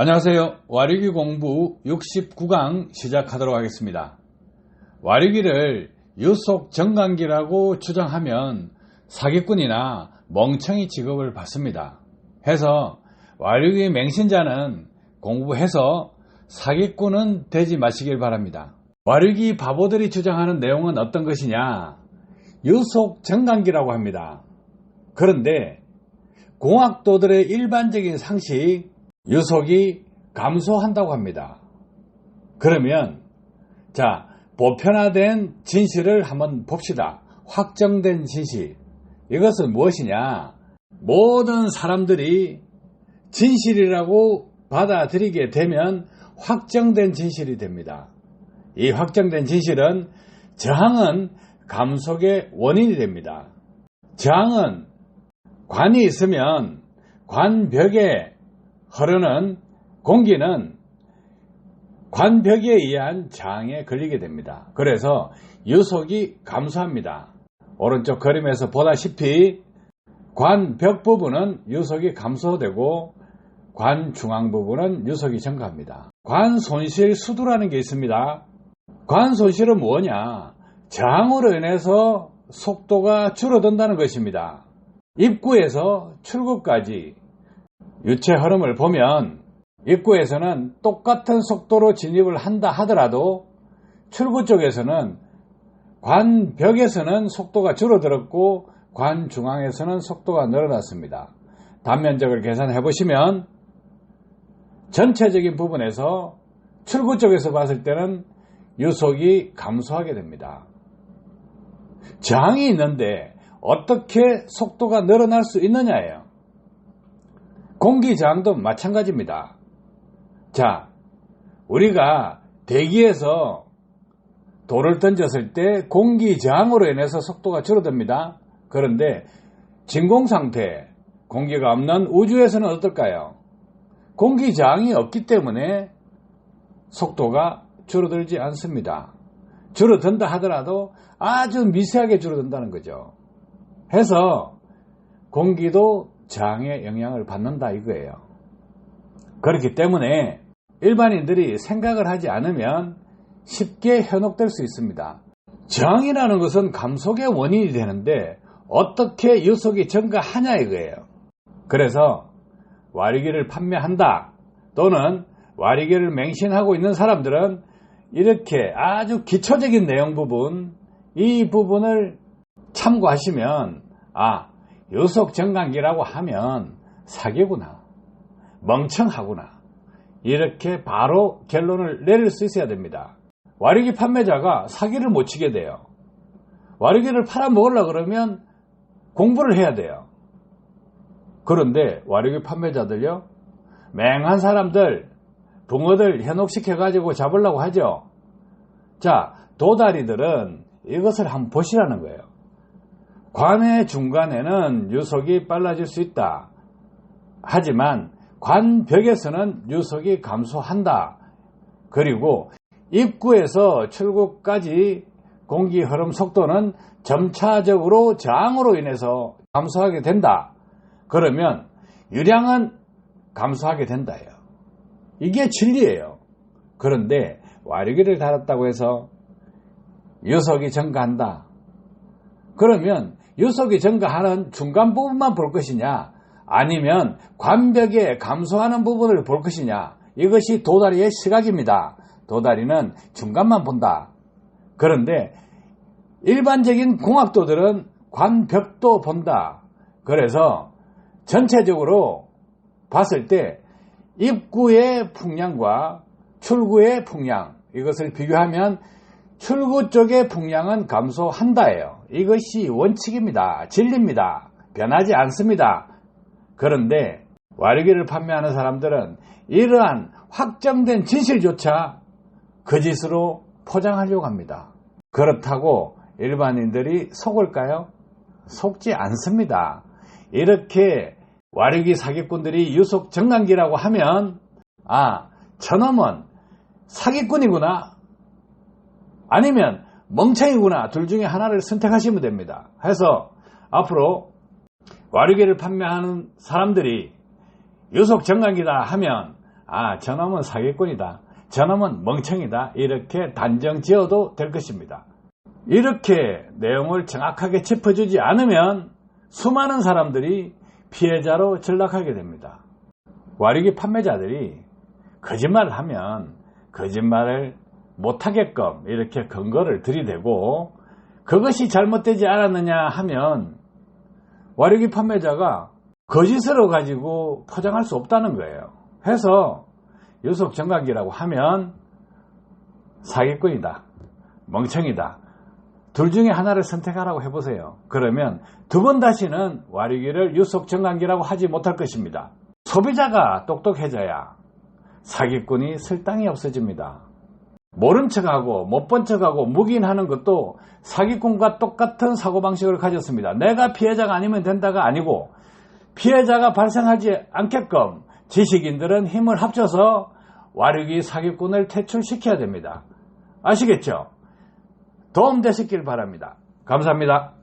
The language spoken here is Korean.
안녕하세요. 와리기 공부 69강 시작하도록 하겠습니다. 와리기를 유속 정강기라고 주장하면 사기꾼이나 멍청이 취급을 받습니다. 해서 와리기 맹신자는 공부해서 사기꾼은 되지 마시길 바랍니다. 와리기 바보들이 주장하는 내용은 어떤 것이냐? 유속 정강기라고 합니다. 그런데 공학도들의 일반적인 상식, 유속이 감소한다고 합니다. 그러면, 자, 보편화된 진실을 한번 봅시다. 확정된 진실. 이것은 무엇이냐? 모든 사람들이 진실이라고 받아들이게 되면 확정된 진실이 됩니다. 이 확정된 진실은 저항은 감속의 원인이 됩니다. 저항은 관이 있으면 관벽에 흐르는 공기는 관벽에 의한 저항에 걸리게 됩니다. 그래서 유속이 감소합니다. 오른쪽 그림에서 보다시피 관벽 부분은 유속이 감소되고 관 중앙 부분은 유속이 증가합니다. 관 손실 수두라는 게 있습니다. 관 손실은 뭐냐? 저항으로 인해서 속도가 줄어든다는 것입니다. 입구에서 출구까지 유체 흐름을 보면 입구에서는 똑같은 속도로 진입을 한다 하더라도 출구 쪽에서는 관 벽에서는 속도가 줄어들었고 관 중앙에서는 속도가 늘어났습니다. 단면적을 계산해 보시면 전체적인 부분에서 출구 쪽에서 봤을 때는 유속이 감소하게 됩니다. 저항이 있는데 어떻게 속도가 늘어날 수 있느냐예요. 공기 저항도 마찬가지입니다. 자, 우리가 대기에서 돌을 던졌을 때 공기 저항으로 인해서 속도가 줄어듭니다. 그런데 진공 상태, 공기가 없는 우주에서는 어떨까요? 공기 저항이 없기 때문에 속도가 줄어들지 않습니다. 줄어든다 하더라도 아주 미세하게 줄어든다는 거죠. 해서 공기도 저항의 영향을 받는다 이거예요. 그렇기 때문에 일반인들이 생각을 하지 않으면 쉽게 현혹될 수 있습니다. 저항이라는 것은 감속의 원인이 되는데 어떻게 유속이 증가하냐 이거예요. 그래서 와리기를 판매한다 또는 와리기를 맹신하고 있는 사람들은 이렇게 아주 기초적인 내용 부분 이 부분을 참고하시면 아 유속 정강기라고 하면 사기구나 멍청하구나 이렇게 바로 결론을 내릴 수 있어야 됩니다. 와리기 판매자가 사기를 못 치게 돼요. 와리기를 팔아먹으려 그러면 공부를 해야 돼요. 그런데 와리기 판매자들요, 맹한 사람들, 붕어들 현혹시켜가지고 잡으려고 하죠. 자, 도다리들은 이것을 한번 보시라는 거예요. 관의 중간에는 유속이 빨라질 수 있다. 하지만 관벽에서는 유속이 감소한다. 그리고 입구에서 출구까지 공기 흐름 속도는 점차적으로 저항으로 인해서 감소하게 된다. 그러면 유량은 감소하게 된다예요. 이게 진리예요. 그런데 와리기를 달았다고 해서 유속이 증가한다. 그러면 유속이 증가하는 중간 부분만 볼 것이냐 아니면 관벽에 감소하는 부분을 볼 것이냐 이것이 도다리의 시각입니다. 도다리는 중간만 본다. 그런데 일반적인 공학도들은 관벽도 본다. 그래서 전체적으로 봤을 때 입구의 풍량과 출구의 풍량 이것을 비교하면 출구 쪽의 풍량은 감소한다예요. 이것이 원칙입니다. 진리입니다. 변하지 않습니다. 그런데 와리기를 판매하는 사람들은 이러한 확정된 진실조차 거짓으로 포장하려고 합니다. 그렇다고 일반인들이 속을까요? 속지 않습니다. 이렇게 와리기 사기꾼들이 유속 정강기라고 하면 아 저놈은 사기꾼이구나 아니면 멍청이구나 둘 중에 하나를 선택하시면 됩니다. 해서 앞으로 와류계를 판매하는 사람들이 유속 정강기다 하면 아, 저놈은 사기꾼이다. 저놈은 멍청이다. 이렇게 단정 지어도 될 것입니다. 이렇게 내용을 정확하게 짚어주지 않으면 수많은 사람들이 피해자로 전락하게 됩니다. 와리기 판매자들이 거짓말을 하면 거짓말을 못하게끔 이렇게 근거를 들이대고 그것이 잘못되지 않았느냐 하면 와리기 판매자가 거짓으로 가지고 포장할 수 없다는 거예요. 해서 유속 정강기라고 하면 사기꾼이다. 멍청이다. 둘 중에 하나를 선택하라고 해보세요. 그러면 두 번 다시는 와리기를 유속 정강기라고 하지 못할 것입니다. 소비자가 똑똑해져야 사기꾼이 쓸당이 없어집니다. 모른 척하고 못 본 척하고 묵인하는 것도 사기꾼과 똑같은 사고방식을 가졌습니다. 내가 피해자가 아니면 된다가 아니고 피해자가 발생하지 않게끔 지식인들은 힘을 합쳐서 와르기 사기꾼을 퇴출시켜야 됩니다. 아시겠죠? 도움되셨길 바랍니다. 감사합니다.